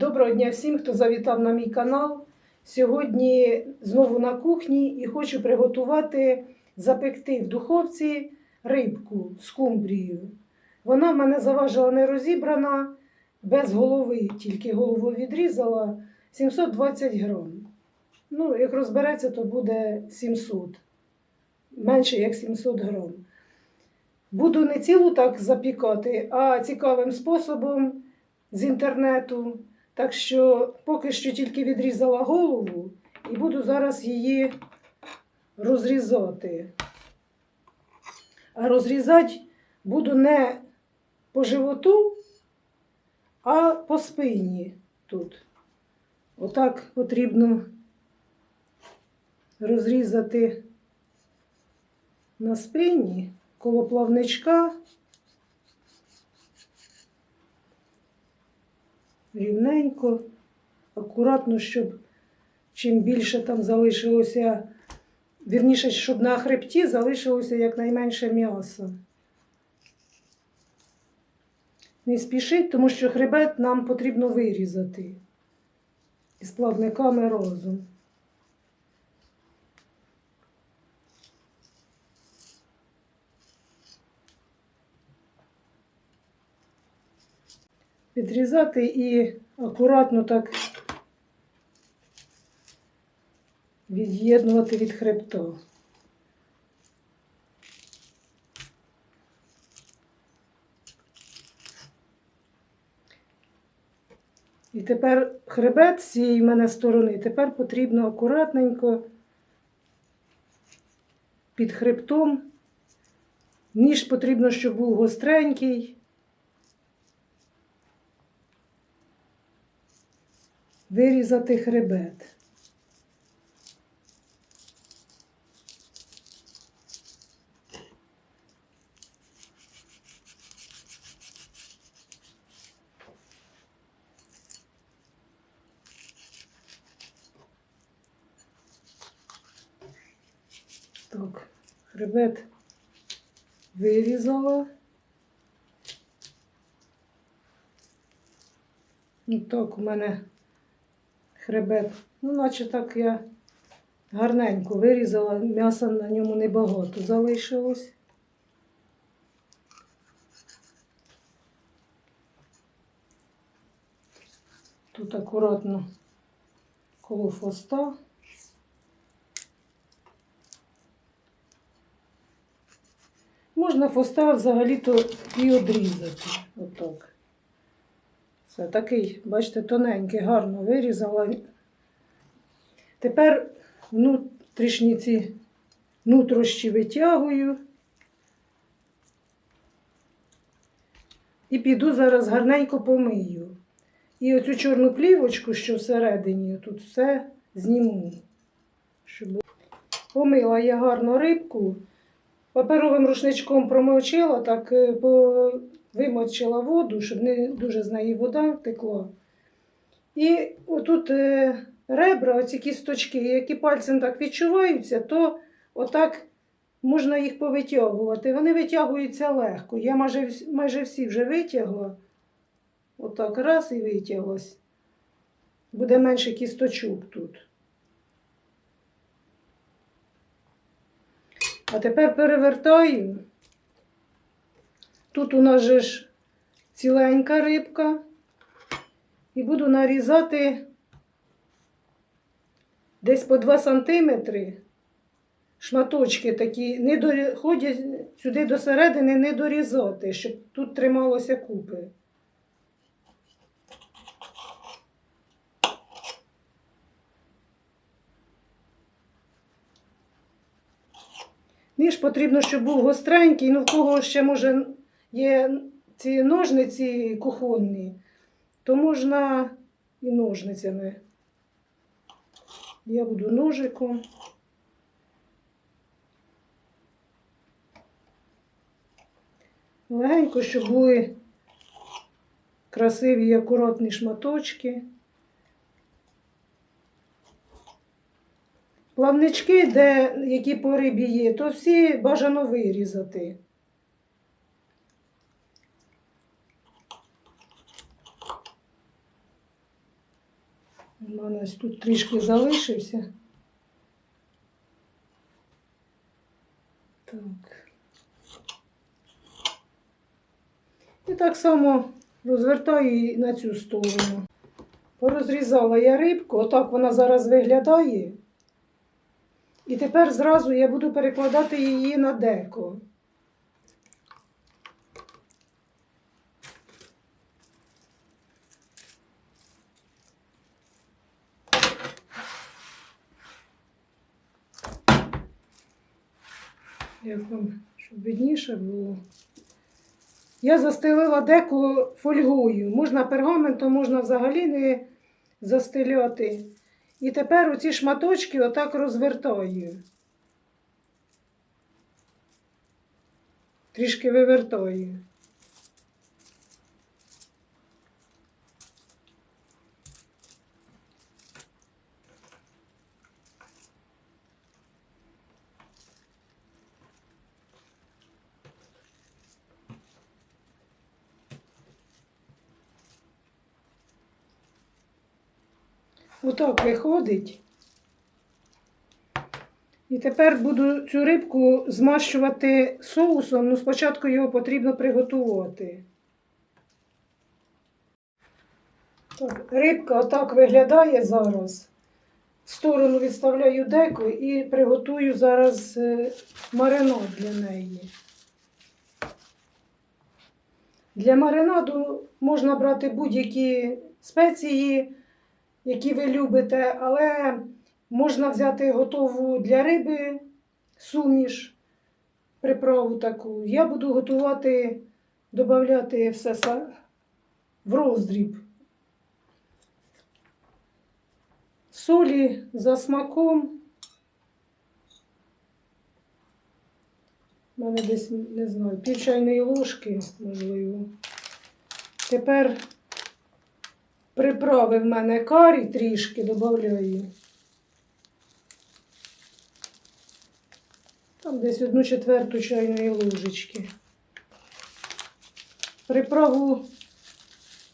Доброго дня всім, хто завітав на мій канал. Сьогодні знову на кухні і хочу приготувати, запекти в духовці рибку з кумбрією. Вона в мене заважила не розібрана, без голови, тільки голову відрізала 720 грам. Ну, як розбереться, то буде 700. Менше як 700 грам. Буду не цілу так запікати, а цікавим способом з інтернету. Так що поки що тільки відрізала голову і буду зараз її розрізати. А розрізати буду не по животу, а по спині тут. Отак потрібно розрізати на спині коло плавничка. Рівненько, акуратно, щоб чим більше там залишилося, вірніше, щоб на хребті залишилося якнайменше м'яса. Не спішіть, тому що хребет нам потрібно вирізати із плавниками разом. Підрізати і акуратно так від'єднувати від хребта. І тепер хребет з цієї мене сторони, тепер потрібно акуратненько під хребтом. Ніж потрібно, щоб був гостренький. Вирізати хребет. Так, хребет вирізала. Ну так, у мене хребет. Ну, наче так я гарненько вирізала, м'яса на ньому небагато залишилось. Тут акуратно коло хвоста. Можна хвоста взагалі-то і одрізати. Отак. Це такий, бачите, тоненький, гарно вирізала. Тепер внутрішні ці нутрощі витягую. І піду зараз гарненько помию. І оцю чорну плівочку, що всередині, тут все зніму. Щоб... Помила я гарно рибку. Паперовим рушничком промочила, так е, по... вимочила воду, щоб не дуже з неї вода текла. І отут е, ребра, оці кісточки, які пальцем так відчуваються, то отак можна їх повитягувати. Вони витягуються легко. Я майже, майже всі вже витягла. Отак раз і витяглась. Буде менше кісточок тут. А тепер перевертаю. Тут у нас же ж ціленька рибка. І буду нарізати десь по 2 сантиметри. Шматочки такі, не дорі... ходять сюди до середини не дорізати, щоб тут трималося купи. Ніж потрібно, щоб був гостренький, ну в кого ще може є ці ножниці кухонні, то можна і ножницями. Я буду ножиком. Легенько, щоб були красиві і акуратні шматочки. Плавнички, де які по рибі є, то всі бажано вирізати. У мене тут трішки залишився. Так. І так само розвертаю її на цю сторону. Порозрізала я рибку, отак вона зараз виглядає. І тепер зразу я буду перекладати її на деко. Як вам, щоб видніше було. Я застелила деку фольгою. Можна пергаментом, можна взагалі не застеляти. І тепер оці шматочки отак розвертаю. Трішки вивертаю. Отак виходить. І тепер буду цю рибку змащувати соусом. Ну, спочатку його потрібно приготувати. Так, рибка отак виглядає зараз. В сторону відставляю деко і приготую зараз е, маринад для неї. Для маринаду можна брати будь-які спеції які ви любите, але можна взяти готову для риби суміш, приправу таку. Я буду готувати, додати все в роздріб. Солі за смаком. У мене десь, не знаю, пів чайної ложки, можливо. Тепер Приправи в мене карі трішки додаю. Там десь одну четверту чайної ложечки. Приправу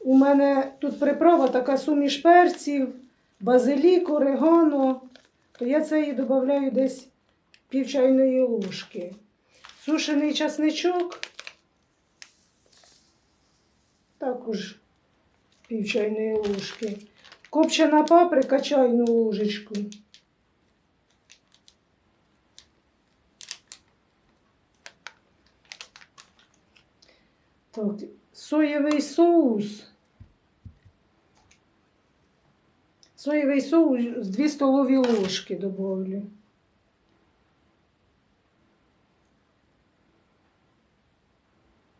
у мене тут приправа така суміш перців, базилік, орегано, то я це її додаю десь пів чайної ложки. Сушений часничок. Також пів чайної ложки. Копчена паприка чайну ложечку. Так, соєвий соус. Соєвий соус з 2 столові ложки добавлю.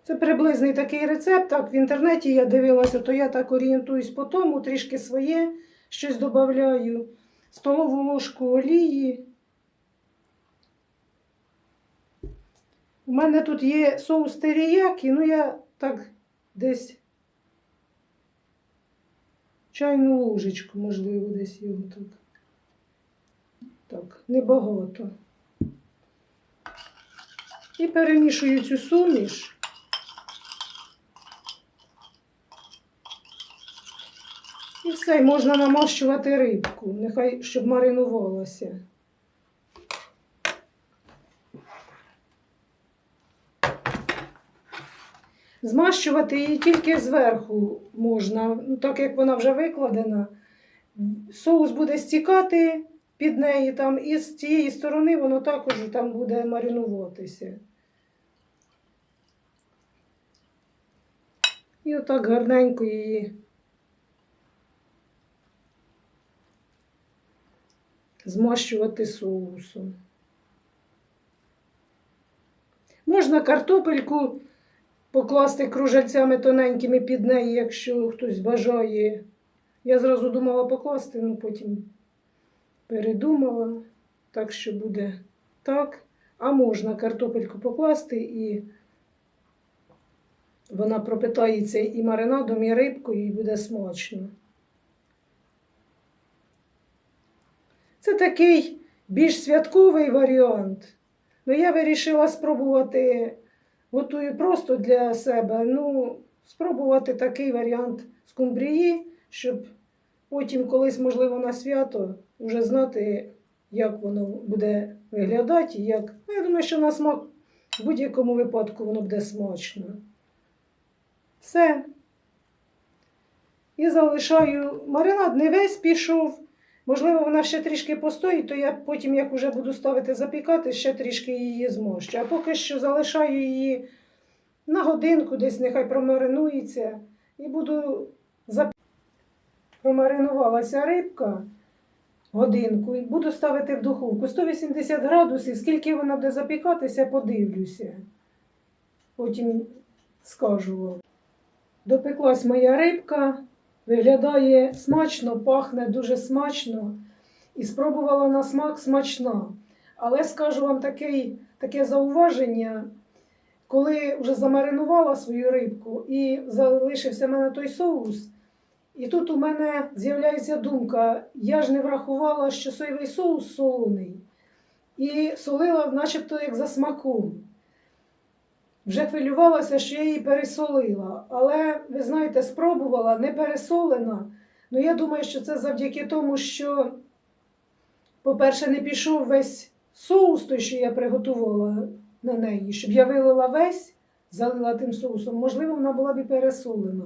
Це приблизний такий рецепт. Так, в інтернеті я дивилася, то я так орієнтуюсь по тому, трішки своє щось додаю. Столову ложку олії. У мене тут є соус теріякі, ну я так десь чайну ложечку, можливо, десь його так. Так, небагато. І перемішую цю суміш. І все, можна намащувати рибку, нехай щоб маринувалася. Змащувати її тільки зверху можна, ну, так як вона вже викладена. Соус буде стікати під неї там, і з цієї сторони воно також там буде маринуватися. І отак гарненько її. Змащувати соусом. Можна картопельку покласти кружальцями тоненькими під неї, якщо хтось бажає. Я зразу думала покласти, ну потім передумала, так що буде так. А можна картопельку покласти і вона пропитається і маринадом, і рибкою, і буде смачно. Це такий більш святковий варіант. Ну, я вирішила спробувати, готую просто для себе. Ну, спробувати такий варіант скумбрії, щоб потім колись, можливо, на свято вже знати, як воно буде виглядати. Як... Ну, я думаю, що на смак в будь-якому випадку воно буде смачно. Все. І залишаю маринад, не весь пішов. Можливо, вона ще трішки постоїть, то я потім, як вже буду ставити запікати, ще трішки її змощу. А поки що залишаю її на годинку, десь нехай промаринується. І буду зап... Промаринувалася рибка годинку і буду ставити в духовку 180 градусів. Скільки вона буде запікатися, подивлюся. Потім скажу. Допеклась моя рибка, виглядає смачно, пахне дуже смачно. І спробувала на смак смачна. Але скажу вам такий, таке зауваження, коли вже замаринувала свою рибку і залишився в мене той соус. І тут у мене з'являється думка: я ж не врахувала, що соєвий соус солоний, і солила, начебто, як за смаком. Вже хвилювалася, що я її пересолила. Але, ви знаєте, спробувала, не пересолена. Ну, я думаю, що це завдяки тому, що, по-перше, не пішов весь соус, той, що я приготувала на неї, щоб я вилила весь, залила тим соусом, можливо, вона була б і пересолена.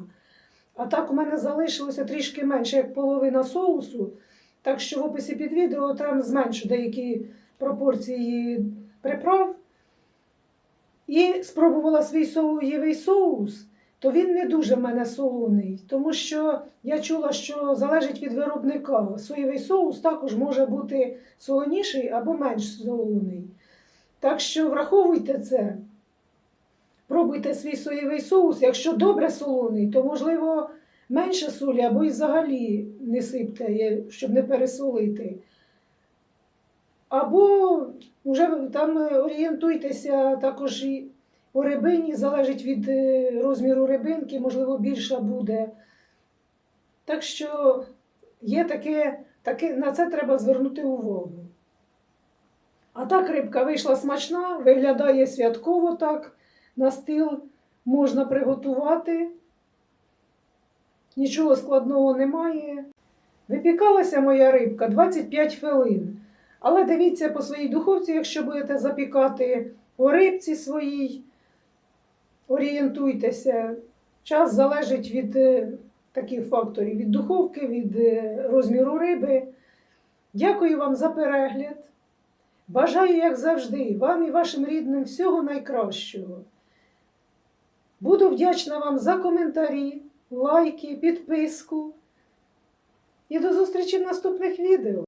А так у мене залишилося трішки менше, як половина соусу. Так що в описі під відео там зменшу деякі пропорції приправ. І спробувала свій соєвий соус, то він не дуже в мене солоний, тому що я чула, що залежить від виробника. Соєвий соус також може бути солоніший або менш солоний. Так що враховуйте це. Пробуйте свій соєвий соус. Якщо добре солоний, то можливо менше солі або і взагалі не сипте, щоб не пересолити. Або вже там е, орієнтуйтеся також і по рибині, залежить від е, розміру рибинки, можливо, більша буде. Так що є таке, таке, на це треба звернути увагу. А так рибка вийшла смачна, виглядає святково так. На стіл можна приготувати. Нічого складного немає. Випікалася моя рибка 25 хвилин. Але дивіться по своїй духовці, якщо будете запікати по рибці своїй, орієнтуйтеся. Час залежить від е, таких факторів: від духовки, від е, розміру риби. Дякую вам за перегляд. Бажаю, як завжди, вам і вашим рідним всього найкращого. Буду вдячна вам за коментарі, лайки, підписку. І до зустрічі в наступних відео.